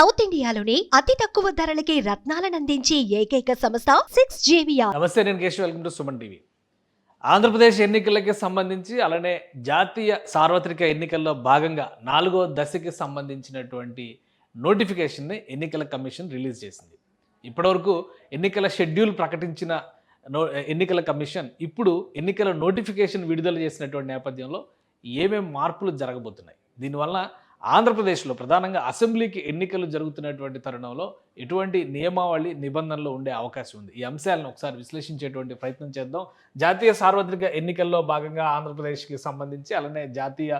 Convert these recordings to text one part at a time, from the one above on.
South ఇండియాలోని అతి తక్కువ ధరలకి రత్నాలనందించే ఏకైక సంస్థ సిక్స్ జేవియా నమస్తే నేను Keshav. Welcome to Suman TV. Andhra Pradesh ఎన్నికలకి సంబంధించి అలానే జాతీయ సార్వత్రిక ఎన్నికల్లో భాగంగా నాలుగో దశకి సంబంధించినటువంటి నోటిఫికేషన్ని ఎన్నికల కమిషన్ రిలీజ్ చేసింది. ఇప్పటివరకు ఎన్నికల షెడ్యూల్ ప్రకటించిన నో ఎన్నికల కమిషన్ ఇప్పుడు ఎన్నికల నోటిఫికేషన్ విడుదల చేసినటువంటి నేపథ్యంలో ఏమేమి మార్పులు జరగబోతున్నాయి? దీనివల్ల ఆంధ్రప్రదేశ్లో ప్రధానంగా అసెంబ్లీకి ఎన్నికలు జరుగుతున్నటువంటి తరుణంలో ఎటువంటి నియమావళి నిబంధనలు ఉండే అవకాశం ఉంది. ఈ అంశాలను ఒకసారి విశ్లేషించేటువంటి ప్రయత్నం చేద్దాం. జాతీయ సార్వత్రిక ఎన్నికల్లో భాగంగా ఆంధ్రప్రదేశ్కి సంబంధించి అలానే జాతీయ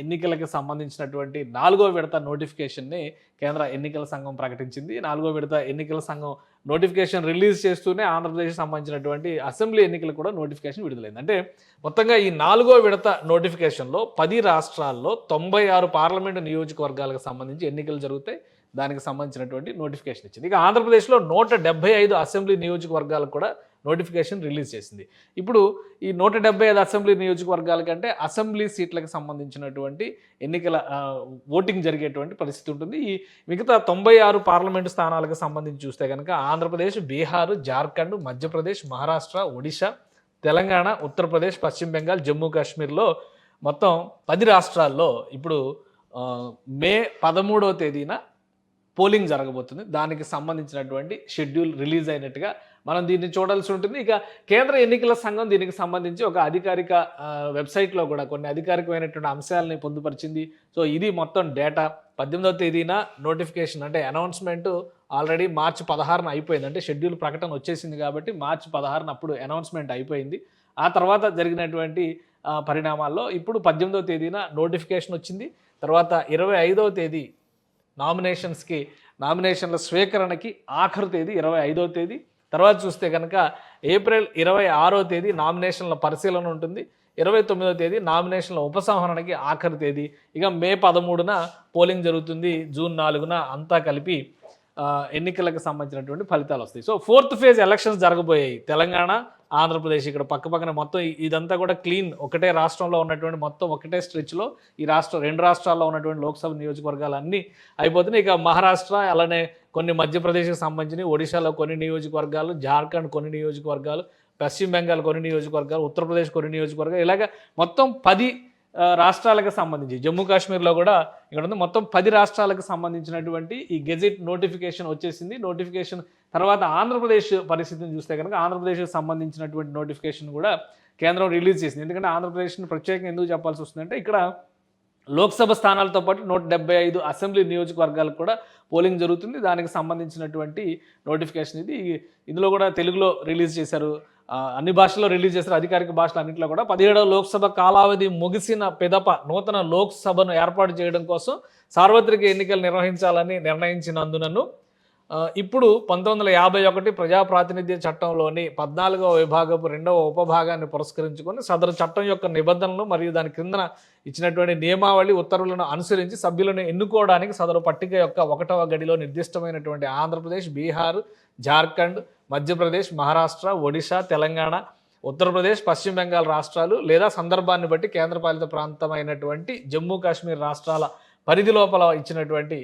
ఎన్నికలకు సంబంధించినటువంటి నాలుగో విడత నోటిఫికేషన్ని కేంద్ర ఎన్నికల సంఘం ప్రకటించింది. నాలుగో విడత ఎన్నికల సంఘం నోటిఫికేషన్ రిలీజ్ చేస్తూనే ఆంధ్రప్రదేశ్కి సంబంధించినటువంటి అసెంబ్లీ ఎన్నికలకు కూడా నోటిఫికేషన్ విడుదలైంది. అంటే మొత్తంగా ఈ నాలుగో విడత నోటిఫికేషన్లో పది రాష్ట్రాల్లో తొంభై ఆరు పార్లమెంటు నియోజకవర్గాలకు సంబంధించి ఎన్నికలు జరుగుతాయి. దానికి సంబంధించినటువంటి నోటిఫికేషన్ ఇచ్చింది. ఇక ఆంధ్రప్రదేశ్లో నూట డెబ్బై ఐదు అసెంబ్లీ నియోజకవర్గాలకు కూడా నోటిఫికేషన్ రిలీజ్ చేసింది. ఇప్పుడు ఈ నూట డెబ్బై ఐదు అసెంబ్లీ నియోజకవర్గాల కంటే అసెంబ్లీ సీట్లకు సంబంధించినటువంటి ఎన్నికల ఓటింగ్ జరిగేటువంటి పరిస్థితి ఉంటుంది. ఈ మిగతా తొంభై ఆరు పార్లమెంటు స్థానాలకు సంబంధించి చూస్తే కనుక ఆంధ్రప్రదేశ్ బీహార్ జార్ఖండ్ మధ్యప్రదేశ్ మహారాష్ట్ర ఒడిశా తెలంగాణ ఉత్తరప్రదేశ్ పశ్చిమ బెంగాల్ జమ్మూ కాశ్మీర్లో మొత్తం పది రాష్ట్రాల్లో ఇప్పుడు మే పదమూడవ తేదీన పోలింగ్ జరగబోతుంది. దానికి సంబంధించినటువంటి షెడ్యూల్ రిలీజ్ అయినట్టుగా మనం దీన్ని చూడాల్సి ఉంటుంది. ఇక కేంద్ర ఎన్నికల సంఘం దీనికి సంబంధించి ఒక అధికారిక వెబ్సైట్లో కూడా కొన్ని అధికారికమైనటువంటి అంశాలని పొందుపరిచింది. సో ఇది మొత్తం డేటా. పద్దెనిమిదవ తేదీన నోటిఫికేషన్ అంటే అనౌన్స్మెంట్ ఆల్రెడీ మార్చి పదహారున అయిపోయింది. అంటే షెడ్యూల్ ప్రకటన వచ్చేసింది కాబట్టి మార్చి పదహారున అప్పుడు అనౌన్స్మెంట్ అయిపోయింది. ఆ తర్వాత జరిగినటువంటి పరిణామాల్లో ఇప్పుడు పద్దెనిమిదవ తేదీన నోటిఫికేషన్ వచ్చింది. తర్వాత ఇరవై ఐదవ తేదీ నామినేషన్స్కి నామినేషన్ల స్వీకరణకి ఆఖరు తేదీ ఇరవై ఐదవ తేదీ. తర్వాత చూస్తే కనుక ఏప్రిల్ ఇరవై ఆరో తేదీ నామినేషన్ల పరిశీలన ఉంటుంది. ఇరవై తొమ్మిదో తేదీ నామినేషన్ల ఉపసంహరణకి ఆఖరి తేదీ. ఇక మే పదమూడున పోలింగ్ జరుగుతుంది. జూన్ నాలుగున అంతా కలిపి ఎన్నికలకు సంబంధించినటువంటి ఫలితాలు వస్తాయి. సో ఫోర్త్ ఫేజ్ ఎలక్షన్స్ జరగబోయాయి. తెలంగాణ ఆంధ్రప్రదేశ్ ఇక్కడ పక్క పక్కన మొత్తం ఇదంతా కూడా క్లీన్ ఒకటే రాష్ట్రంలో ఉన్నటువంటి మొత్తం ఒకటే స్ట్రెచ్లో ఈ రాష్ట్ర రెండు రాష్ట్రాల్లో ఉన్నటువంటి లోక్సభ నియోజకవర్గాలు అన్నీ అయిపోతున్నాయి. ఇక మహారాష్ట్ర అలానే కొన్ని మధ్యప్రదేశ్కి సంబంధించి ఒడిశాలో కొన్ని నియోజకవర్గాలు జార్ఖండ్ కొన్ని నియోజకవర్గాలు పశ్చిమ బెంగాల్ కొన్ని నియోజకవర్గాలు ఉత్తరప్రదేశ్ కొన్ని నియోజకవర్గాలు. ఇలాగ మొత్తం పది రాష్ట్రాలకు సంబంధించి జమ్మూ కాశ్మీర్లో కూడా ఇక్కడ ఉంది. మొత్తం పది రాష్ట్రాలకు సంబంధించినటువంటి ఈ గెజిట్ నోటిఫికేషన్ వచ్చేసింది. నోటిఫికేషన్ తర్వాత ఆంధ్రప్రదేశ్ పరిస్థితిని చూస్తే కనుక ఆంధ్రప్రదేశ్కి సంబంధించినటువంటి నోటిఫికేషన్ కూడా కేంద్రం రిలీజ్ చేసింది. ఎందుకంటే ఆంధ్రప్రదేశ్ని ప్రత్యేకంగా ఎందుకు చెప్పాల్సి వస్తుందంటే ఇక్కడ లోక్సభ స్థానాలతో పాటు నూట డెబ్బై ఐదు అసెంబ్లీ నియోజకవర్గాలకు కూడా పోలింగ్ జరుగుతుంది. దానికి సంబంధించినటువంటి నోటిఫికేషన్ ఇది. ఇందులో కూడా తెలుగులో రిలీజ్ చేశారు. అన్ని భాషల్లో రిలీజ్ చేశారు అధికారిక భాషలు అన్నింటిలో కూడా. పదిహేడవ లోక్సభ కాలావధి ముగిసిన పెదప నూతన లోక్సభను ఏర్పాటు చేయడం కోసం సార్వత్రిక ఎన్నికలు నిర్వహించాలని నిర్ణయించినందునను ఇప్పుడు పంతొమ్మిది వందల యాభై ఒకటి ప్రజా ప్రాతినిధ్య చట్టంలోని పద్నాలుగవ విభాగపు రెండవ ఉపభాగాన్ని పురస్కరించుకొని సదరు చట్టం యొక్క నిబంధనలు మరియు దాని క్రిందన ఇచ్చినటువంటి నియమావళి ఉత్తర్వులను అనుసరించి సభ్యులను ఎన్నుకోవడానికి సదరు పట్టిక యొక్క ఒకటవ గడిలో నిర్దిష్టమైనటువంటి ఆంధ్రప్రదేశ్ బీహార్ జార్ఖండ్ మధ్యప్రదేశ్ మహారాష్ట్ర ఒడిశా తెలంగాణ ఉత్తరప్రదేశ్ పశ్చిమ బెంగాల్ రాష్ట్రాలు లేదా సందర్భాన్ని బట్టి కేంద్రపాలిత ప్రాంతమైనటువంటి జమ్మూ కాశ్మీర్ రాష్ట్రాల పరిధి లోపల ఇచ్చినటువంటి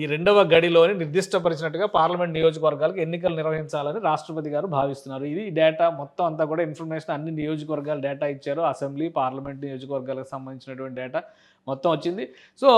ఈ రెండవ గడిలోని నిర్దిష్టపరిచినట్టుగా పార్లమెంట్ నియోజకవర్గాలకు ఎన్నికలు నిర్వహించాలని రాష్ట్రపతి గారు భావిస్తున్నారు. ఇది డేటా మొత్తం అంతా కూడా ఇన్ఫర్మేషన్ అన్ని నియోజకవర్గాలు డేటా ఇచ్చారు. అసెంబ్లీ పార్లమెంట్ నియోజకవర్గాలకు సంబంధించినటువంటి డేటా మొత్తం వచ్చింది. సో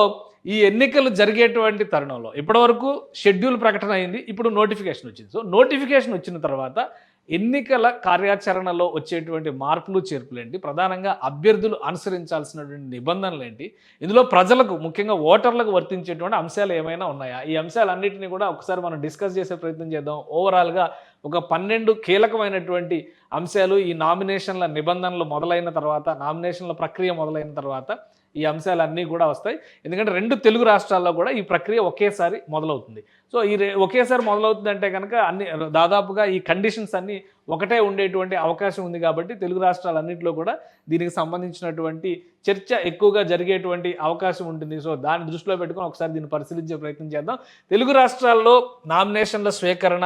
ఈ ఎన్నికలు జరిగేటువంటి తరుణంలో ఇప్పటివరకు షెడ్యూల్ ప్రకటన అయింది. ఇప్పుడు నోటిఫికేషన్ వచ్చింది. సో నోటిఫికేషన్ వచ్చిన తర్వాత ఎన్నికల కార్యాచరణలో వచ్చేటువంటి మార్పులు చేర్పులు ఏంటి ప్రధానంగా అభ్యర్థులు అనుసరించాల్సినటువంటి నిబంధనలు ఏంటి ఇందులో ప్రజలకు ముఖ్యంగా ఓటర్లకు వర్తించేటువంటి అంశాలు ఏమైనా ఉన్నాయా? ఈ అంశాలన్నింటినీ కూడా ఒకసారి మనం డిస్కస్ చేసే ప్రయత్నం చేద్దాం. ఓవరాల్గా ఒక పన్నెండు కీలకమైనటువంటి అంశాలు ఈ నామినేషన్ల నిబంధనలు మొదలైన తర్వాత నామినేషన్ల ప్రక్రియ మొదలైన తర్వాత ఈ అంశాలన్నీ కూడా వస్తాయి. ఎందుకంటే రెండు తెలుగు రాష్ట్రాల్లో కూడా ఈ ప్రక్రియ ఒకేసారి మొదలవుతుంది. సో ఈ ఒకేసారి మొదలవుతుంది అంటే కనుక అన్ని దాదాపుగా ఈ కండిషన్స్ అన్నీ ఒకటే ఉండేటువంటి అవకాశం ఉంది కాబట్టి తెలుగు రాష్ట్రాలన్నింటిలో కూడా దీనికి సంబంధించినటువంటి చర్చ ఎక్కువగా జరిగేటువంటి అవకాశం ఉంటుంది. సో దాన్ని దృష్టిలో పెట్టుకొని ఒకసారి దీన్ని పరిశీలించే ప్రయత్నం చేద్దాం. తెలుగు రాష్ట్రాల్లో నామినేషన్ల స్వీకరణ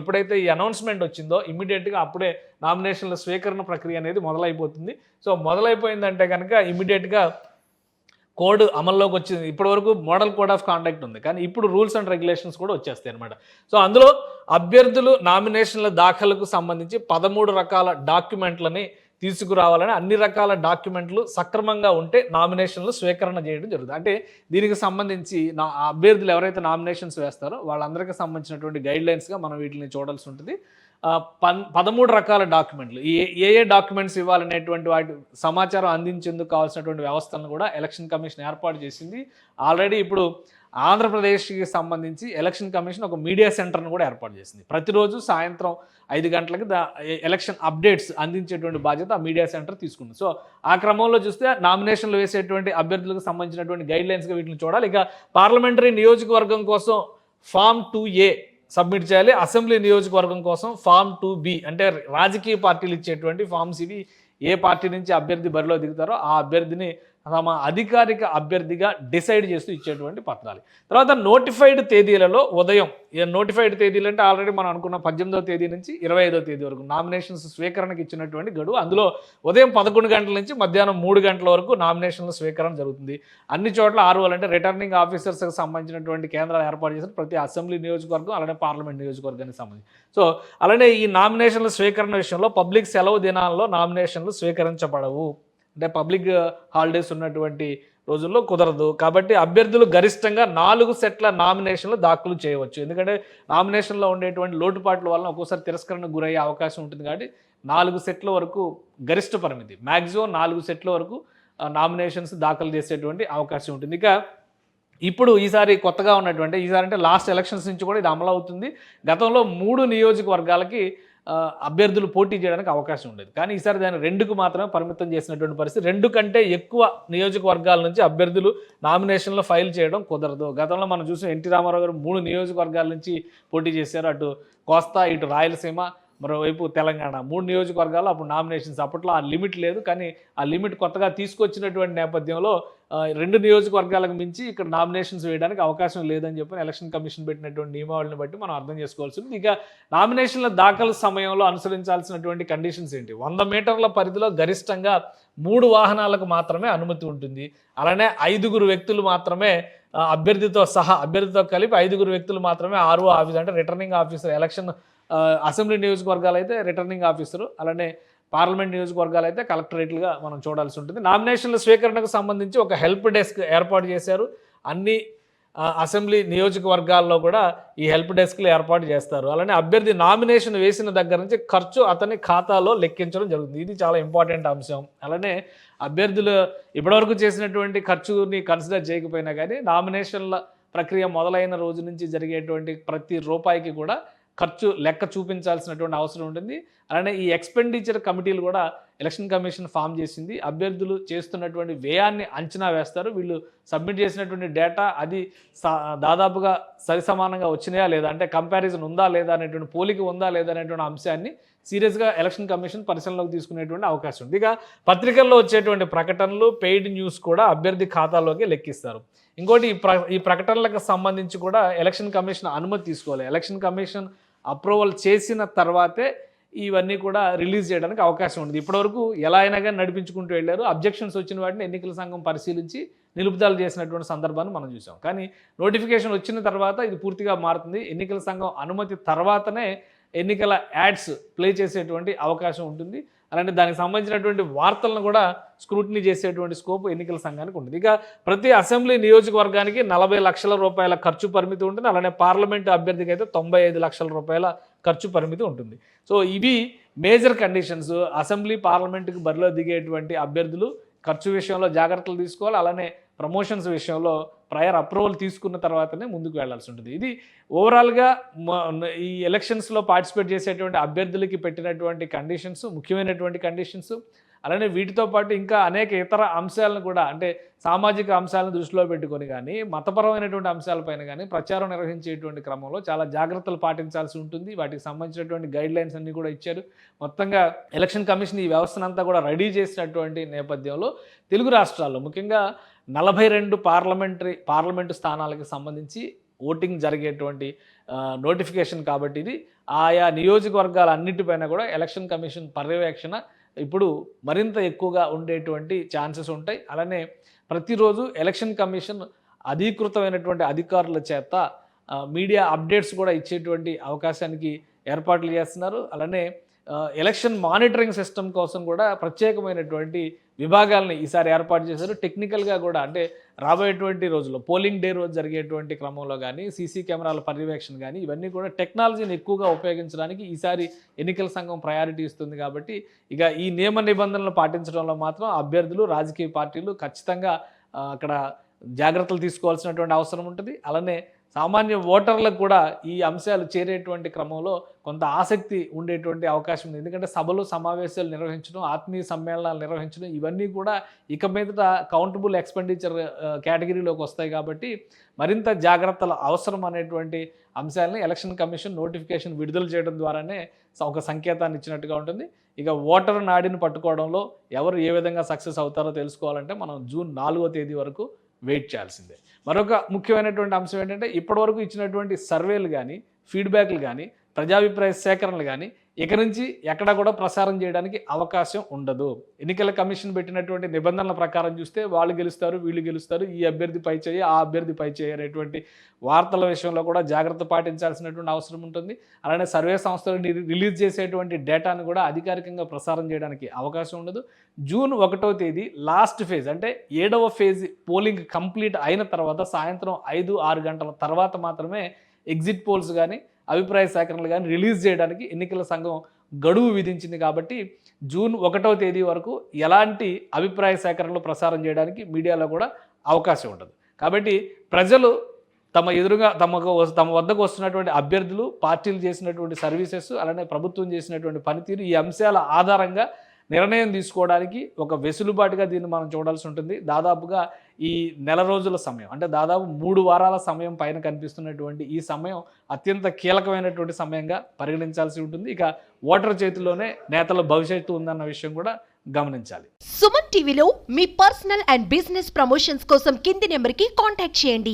ఎప్పుడైతే ఈ అనౌన్స్మెంట్ వచ్చిందో ఇమీడియట్గా అప్పుడే నామినేషన్ల స్వీకరణ ప్రక్రియ అనేది మొదలైపోతుంది. సో మొదలైపోయిందంటే కనుక ఇమీడియట్గా కోడ్ అమల్లోకి వచ్చింది. ఇప్పటి వరకు మోడల్ కోడ్ ఆఫ్ కాండక్ట్ ఉంది. కానీ ఇప్పుడు రూల్స్ అండ్ రెగ్యులేషన్స్ కూడా వచ్చేస్తాయి అనమాట సో అందులో అభ్యర్థులు నామినేషన్ల దాఖలకు సంబంధించి పదమూడు రకాల డాక్యుమెంట్లని తీసుకురావాలని అన్ని రకాల డాక్యుమెంట్లు సక్రమంగా ఉంటే నామినేషన్లు స్వీకరణ చేయడం జరుగుతుంది. అంటే దీనికి సంబంధించి నా అభ్యర్థులు ఎవరైతే నామినేషన్స్ వేస్తారో వాళ్ళందరికీ సంబంధించినటువంటి గైడ్ లైన్స్గా మనం వీటిని చూడాల్సి ఉంటుంది. పన్ పదమూడు రకాల డాక్యుమెంట్లు. ఏ ఏ డాక్యుమెంట్స్ ఇవ్వాలనేటువంటి వాటి సమాచారం అందించేందుకు కావాల్సినటువంటి వ్యవస్థలను కూడా ఎలక్షన్ కమిషన్ ఏర్పాటు చేసింది. ఆల్రెడీ ఇప్పుడు ఆంధ్రప్రదేశ్కి సంబంధించి ఎలక్షన్ కమిషన్ ఒక మీడియా సెంటర్ను కూడా ఏర్పాటు చేసింది. ప్రతిరోజు సాయంత్రం ఐదు గంటలకి ఎలక్షన్ అప్డేట్స్ అందించేటువంటి బాధ్యత ఆ మీడియా సెంటర్ తీసుకుంది. సో ఆ క్రమంలో చూస్తే నామినేషన్లు వేసేటువంటి అభ్యర్థులకు సంబంధించినటువంటి గైడ్ లైన్స్గా వీటిని చూడాలి. ఇక పార్లమెంటరీ నియోజకవర్గం కోసం ఫామ్ టూ ఏ సబ్మిట్ చేయాలి. అసెంబ్లీ నియోజకవర్గం కోసం ఫామ్ టూ బి అంటే రాజకీయ పార్టీలు ఇచ్చేటువంటి ఫామ్స్ ఇవి ఏ పార్టీ నుంచి అభ్యర్థి బరిలో దిగుతారో ఆ అభ్యర్థిని తమ అధికారిక అభ్యర్థిగా డిసైడ్ చేస్తూ ఇచ్చేటువంటి పత్రాలు. తర్వాత నోటిఫైడ్ తేదీలలో ఉదయం నోటిఫైడ్ తేదీలు అంటే ఆల్రెడీ మనం అనుకున్న పద్దెనిమిదవ తేదీ నుంచి ఇరవై ఐదో తేదీ వరకు నామినేషన్స్ స్వీకరణకు ఇచ్చినటువంటి గడువు. అందులో ఉదయం పదకొండు గంటల నుంచి మధ్యాహ్నం మూడు గంటల వరకు నామినేషన్ల స్వీకరణ జరుగుతుంది. అన్ని చోట్ల ఆరు అంటే రిటర్నింగ్ ఆఫీసర్స్కి సంబంధించినటువంటి కేంద్రాలు ఏర్పాటు చేసిన ప్రతి అసెంబ్లీ నియోజకవర్గం అలానే పార్లమెంట్ నియోజకవర్గానికి సంబంధించి. సో అలానే ఈ నామినేషన్ల స్వీకరణ విషయంలో పబ్లిక్ సెలవు దినాల్లో నామినేషన్లు స్వీకరించబడవు. అంటే పబ్లిక్ హాలిడేస్ ఉన్నటువంటి రోజుల్లో కుదరదు. కాబట్టి అభ్యర్థులు గరిష్టంగా నాలుగు సెట్ల నామినేషన్లు దాఖలు చేయవచ్చు. ఎందుకంటే నామినేషన్లో ఉండేటువంటి లోటుపాట్ల వలన ఒక్కోసారి తిరస్కరణకు గురయ్యే అవకాశం ఉంటుంది కాబట్టి నాలుగు సెట్ల వరకు గరిష్ట పరిమితి. మ్యాక్సిమం నాలుగు సెట్ల వరకు నామినేషన్స్ దాఖలు చేసేటువంటి అవకాశం ఉంటుంది. ఇక ఇప్పుడు ఈసారి కొత్తగా ఉన్నటువంటి ఈసారి అంటే లాస్ట్ ఎలక్షన్స్ నుంచి కూడా ఇది అమలవుతుంది. గతంలో మూడు నియోజకవర్గాలకి అభ్యర్థులు పోటీ చేయడానికి అవకాశం ఉండేది. కానీ ఈసారి దాన్ని రెండుకు మాత్రమే పరిమితం చేసినటువంటి పరిస్థితి. రెండు కంటే ఎక్కువ నియోజకవర్గాల నుంచి అభ్యర్థులు నామినేషన్లో ఫైల్ చేయడం కుదరదు. గతంలో మనం చూసిన ఎన్టీ రామారావు గారు మూడు నియోజకవర్గాల నుంచి పోటీ చేశారు. అటు కోస్తా ఇటు రాయలసీమ మరోవైపు తెలంగాణ. మూడు నియోజకవర్గాలు అప్పుడు నామినేషన్స్ అప్పట్లో ఆ లిమిట్ లేదు. కానీ ఆ లిమిట్ కొత్తగా తీసుకొచ్చినటువంటి నేపథ్యంలో రెండు నియోజకవర్గాలకు మించి ఇక్కడ నామినేషన్స్ వేయడానికి అవకాశం లేదని చెప్పి ఎలక్షన్ కమిషన్ పెట్టినటువంటి నియమావళిని బట్టి మనం అర్థం చేసుకోవాల్సి ఉంది ఇక నామినేషన్ల దాఖలు సమయంలో అనుసరించాల్సినటువంటి కండిషన్స్ ఏంటి? వంద మీటర్ల పరిధిలో గరిష్టంగా మూడు వాహనాలకు మాత్రమే అనుమతి ఉంటుంది. అలానే ఐదుగురు వ్యక్తులు మాత్రమే అభ్యర్థితో సహా అభ్యర్థితో కలిపి ఐదుగురు వ్యక్తులు మాత్రమే ఆర్ఓ ఆఫీసర్ అంటే రిటర్నింగ్ ఆఫీసర్ ఎలక్షన్ అసెంబ్లీ నియోజకవర్గాలు అయితే రిటర్నింగ్ ఆఫీసరు అలానే పార్లమెంట్ నియోజకవర్గాలు అయితే కలెక్టరేట్లుగా మనం చూడాల్సి ఉంటుంది. నామినేషన్ల స్వీకరణకు సంబంధించి ఒక హెల్ప్ డెస్క్ ఏర్పాటు చేశారు. అన్ని అసెంబ్లీ నియోజకవర్గాల్లో కూడా ఈ హెల్ప్ డెస్క్లు ఏర్పాటు చేస్తారు. అలానే అభ్యర్థి నామినేషన్ వేసిన దగ్గర నుంచి ఖర్చు అతని ఖాతాలో లెక్కించడం జరుగుతుంది. ఇది చాలా ఇంపార్టెంట్ అంశం. అలానే అభ్యర్థులు ఇప్పటివరకు చేసినటువంటి ఖర్చుని కన్సిడర్ చేయకపోయినా కానీ నామినేషన్ల ప్రక్రియ మొదలైన రోజు నుంచి జరిగేటువంటి ప్రతి రూపాయికి కూడా ఖర్చు లెక్క చూపించాల్సినటువంటి అవసరం ఉంటుంది. అలానే ఈ ఎక్స్పెండిచర్ కమిటీలు కూడా ఎలక్షన్ కమిషన్ ఫామ్ చేసింది. అభ్యర్థులు చేస్తున్నటువంటి వ్యయాన్ని అంచనా వేస్తారు. వీళ్ళు సబ్మిట్ చేసినటువంటి డేటా అది దాదాపుగా సరిసమానంగా వచ్చినాయా లేదా? అంటే కంపారిజన్ ఉందా లేదా అనేటువంటి పోలిక ఉందా లేదా అనేటువంటి అంశాన్ని సీరియస్గా ఎలక్షన్ కమిషన్ పరిశీలనలోకి తీసుకునేటువంటి అవకాశం ఉంది. ఇక పత్రికల్లో వచ్చేటువంటి ప్రకటనలు పెయిడ్ న్యూస్ కూడా అభ్యర్థి ఖాతాలోకి లెక్కిస్తారు. ఇంకోటి ఈ ప్ర ఈ ప్రకటనలకు సంబంధించి కూడా ఎలక్షన్ కమిషన్ అనుమతి తీసుకోవాలి. ఎలక్షన్ కమిషన్ అప్రూవల్ చేసిన తర్వాతే ఇవన్నీ కూడా రిలీజ్ చేయడానికి అవకాశం ఉంది. ఇప్పటివరకు ఎలా అయినా కానీ నడిపించుకుంటూ వెళ్ళారు. అబ్జెక్షన్స్ వచ్చిన వాటిని ఎన్నికల సంఘం పరిశీలించి నిలుపుదల చేసినటువంటి సందర్భాన్ని మనం చూసాం. కానీ నోటిఫికేషన్ వచ్చిన తర్వాత ఇది పూర్తిగా మారుతుంది. ఎన్నికల సంఘం అనుమతి తర్వాతనే ఎన్నికల యాడ్స్ ప్లే చేసేటువంటి అవకాశం ఉంటుంది. అలాంటి దానికి సంబంధించినటువంటి వార్తలను కూడా స్క్రూటినీ చేసేటువంటి స్కోప్ ఎన్నికల సంఘానికి ఉంటుంది. ఇక ప్రతి అసెంబ్లీ నియోజకవర్గానికి నలభై లక్షల రూపాయల ఖర్చు పరిమితి ఉంటుంది. అలానే పార్లమెంటు అభ్యర్థికి అయితే తొంభై ఐదు లక్షల రూపాయల ఖర్చు పరిమితి ఉంటుంది. సో ఇవి మేజర్ కండిషన్స్. అసెంబ్లీ పార్లమెంటుకి బరిలో దిగేటువంటి అభ్యర్థులు ఖర్చు విషయంలో జాగ్రత్తలు తీసుకోవాలి. అలానే ప్రమోషన్స్ విషయంలో ప్రయర్ అప్రూవల్ తీసుకున్న తర్వాతనే ముందుకు వెళ్ళాల్సి ఉంటుంది. ఇది ఓవరాల్గా ఈ ఎలక్షన్స్లో పార్టిసిపేట్ చేసేటువంటి అభ్యర్థులకి పెట్టినటువంటి కండిషన్స్ ముఖ్యమైనటువంటి కండిషన్స్ అలానే వీటితో పాటు ఇంకా అనేక ఇతర అంశాలను కూడా అంటే సామాజిక అంశాలను దృష్టిలో పెట్టుకొని కానీ మతపరమైనటువంటి అంశాలపైన కానీ ప్రచారం నిర్వహించేటువంటి క్రమంలో చాలా జాగ్రత్తలు పాటించాల్సి ఉంటుంది. వాటికి సంబంధించినటువంటి గైడ్ లైన్స్ అన్నీ కూడా ఇచ్చారు. మొత్తంగా ఎలక్షన్ కమిషన్ ఈ వ్యవస్థను అంతా కూడా రెడీ చేసినటువంటి నేపథ్యంలో తెలుగు రాష్ట్రాల్లో ముఖ్యంగా నలభై రెండు పార్లమెంటరీ పార్లమెంటు స్థానాలకు సంబంధించి ఓటింగ్ జరిగేటువంటి నోటిఫికేషన్ కాబట్టి ఇది. ఆయా నియోజకవర్గాల అన్నిటిపైన కూడా ఎలక్షన్ కమిషన్ పర్యవేక్షణ ఇప్పుడు మరింత ఎక్కువగా ఉండేటువంటి ఛాన్సెస్ ఉంటాయి. అలానే ప్రతిరోజు ఎలక్షన్ కమిషన్ అధీకృతమైనటువంటి అధికారుల చేత మీడియా అప్డేట్స్ కూడా ఇచ్చేటువంటి అవకాశానికి ఏర్పాట్లు చేస్తున్నారు. అలానే ఎలక్షన్ మానిటరింగ్ సిస్టమ్ కోసం కూడా ప్రత్యేకమైనటువంటి విభాగాలని ఈసారి ఏర్పాటు చేశారు. టెక్నికల్గా కూడా అంటే రాబోయేటువంటి రోజుల్లో పోలింగ్ డే రోజు జరిగేటువంటి క్రమంలో కానీ సీసీ కెమెరాల పర్యవేక్షణ కానీ ఇవన్నీ కూడా టెక్నాలజీని ఎక్కువగా ఉపయోగించడానికి ఈసారి ఎన్నికల సంఘం ప్రయారిటీ ఇస్తుంది కాబట్టి ఇక ఈ నియమ నిబంధనలు పాటించడంలో మాత్రం అభ్యర్థులు రాజకీయ పార్టీలు ఖచ్చితంగా అక్కడ జాగ్రత్తలు తీసుకోవాల్సినటువంటి అవసరం ఉంటుంది. అలానే సామాన్య ఓటర్లకు కూడా ఈ అంశాలు చేరేటువంటి క్రమంలో కొంత ఆసక్తి ఉండేటువంటి అవకాశం ఉంది. ఎందుకంటే సభలు సమావేశాలు నిర్వహించడం ఆత్మీయ సమ్మేళనాలు నిర్వహించడం ఇవన్నీ కూడా ఇక మీదట కౌంటబుల్ ఎక్స్పెండిచర్ కేటగిరీలోకి వస్తాయి కాబట్టి మరింత జాగ్రత్తలు అవసరం అనేటువంటి అంశాలని ఎలక్షన్ కమిషన్ నోటిఫికేషన్ విడుదల చేయడం ద్వారానే స- ఒక సంకేతాన్ని ఇచ్చినట్టుగా ఉంటుంది. ఇక ఓటర్ నాడిని పట్టుకోవడంలో ఎవరు ఏ విధంగా సక్సెస్ అవుతారో తెలుసుకోవాలంటే మనం జూన్ నాలుగో తేదీ వరకు వెయిట్ చేయాల్సిందే. మరొక ముఖ్యమైనటువంటి అంశం ఏంటంటే ఇప్పటివరకు ఇచ్చినటువంటి సర్వేలు కానీ ఫీడ్బ్యాక్లు కానీ ప్రజాభిప్రాయ సేకరణలు కానీ ఇక నుంచి ఎక్కడ కూడా ప్రసారం చేయడానికి అవకాశం ఉండదు. ఎన్నికల కమిషన్ పెట్టినటువంటి నిబంధనల ప్రకారం చూస్తే వాళ్ళు గెలుస్తారు వీళ్ళు గెలుస్తారు ఈ అభ్యర్థి పై చేయి ఆ అభ్యర్థి పై చేయి అనేటువంటి వార్తల విషయంలో కూడా జాగ్రత్త పాటించాల్సినటువంటి అవసరం ఉంటుంది. అలానే సర్వే సంస్థలు రిలీజ్ చేసేటువంటి డేటాను కూడా అధికారికంగా ప్రసారం చేయడానికి అవకాశం ఉండదు. జూన్ ఒకటో తేదీ లాస్ట్ ఫేజ్ అంటే ఏడవ ఫేజ్ పోలింగ్ కంప్లీట్ అయిన తర్వాత సాయంత్రం ఐదు ఆరు గంటల తర్వాత మాత్రమే ఎగ్జిట్ పోల్స్ కానీ అభిప్రాయ సేకరణలు కానీ రిలీజ్ చేయడానికి ఎన్నికల సంఘం గడువు విధించింది కాబట్టి జూన్ ఒకటో తేదీ వరకు ఎలాంటి అభిప్రాయ సేకరణలు ప్రసారం చేయడానికి మీడియాలో కూడా అవకాశం ఉండదు కాబట్టి ప్రజలు తమ ఎదురుగా తమకు తమ వద్దకు వస్తున్నటువంటి అభ్యర్థులు పార్టీలు చేసినటువంటి సర్వీసెస్ అలానే ప్రభుత్వం చేసినటువంటి పనితీరు ఈ అంశాల ఆధారంగా నిర్ణయం తీసుకోవడానికి ఒక వెసులుబాటుగా దీన్ని మనం చూడాల్సి ఉంటుంది. దాదాపుగా ఈ నెల రోజుల సమయం అంటే దాదాపు మూడు వారాల సమయం పైన కనిపిస్తున్నటువంటి ఈ సమయం అత్యంత కీలకమైనటువంటి సమయంగా పరిగణించాల్సి ఉంటుంది. ఇక ఓటర్ చేతిలోనే నేతల భవిష్యత్తు ఉందన్న విషయం కూడా గమనించాలి. సుమన్ టీవీలో మీ పర్సనల్ అండ్ బిజినెస్ ప్రమోషన్స్ కోసం కింది నెంబర్కి కాంటాక్ట్ చేయండి.